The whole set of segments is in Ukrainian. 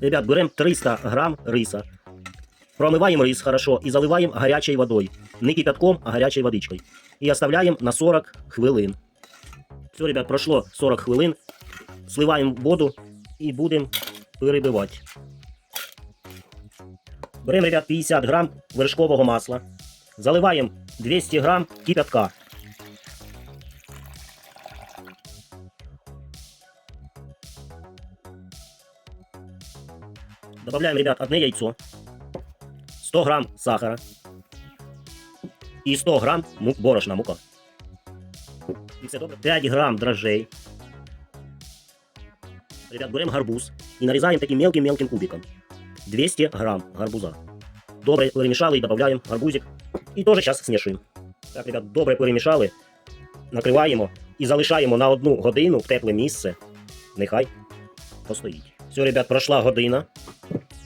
Ребят, беремо 300 грам риса. Промиваємо рис хорошо і заливаємо гарячою водою. Не кипятком, а гарячою водичкою. І оставляємо на 40 хвилин. Все, ребят, пройшло 40 хвилин. Сливаємо воду і будемо перебивати. Беремо, ребят, 50 грам вершкового масла. Заливаємо 200 грам кипятка. Добавляем, ребят, одно яйцо, 100 грамм сахара и 100 грамм му- борошна мука. І все добре. 5 грамм дрожжей. Ребят, берем гарбуз и нарезаем таким мелким-мелким кубиком. 200 грамм гарбуза. Добре перемішали і додаємо гарбузик. І теж зараз смішуємо. Так, ребят, добре перемішали, накриваємо і залишаємо на одну годину в тепле місце. Нехай постоїть. Все, ребят, пройшла година.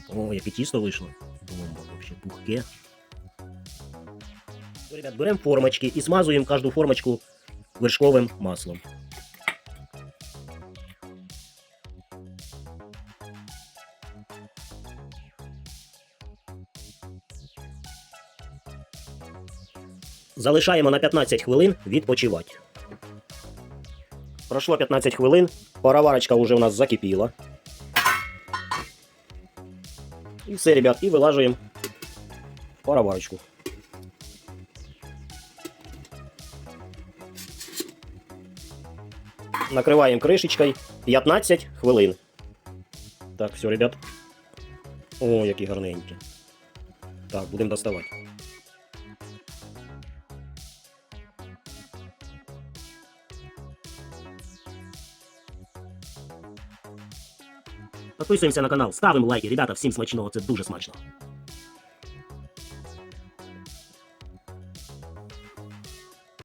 О, яке тісто вийшло. Бомба, вообще пухке. Все, ребят, беремо формочки і смазуємо кожну формочку вершковим маслом. Залишаємо на 15 хвилин відпочивати. Пройшло 15 хвилин, пароварочка вже у нас закипіла. І все, ребят, і вилажуємо пароварочку. Накриваємо кришечкою 15 хвилин. Так, все, ребят. О, які гарненькі. Так, будемо доставати. Підписуємося на канал, ставимо лайки. Ребята, всім смачного, це дуже смачно.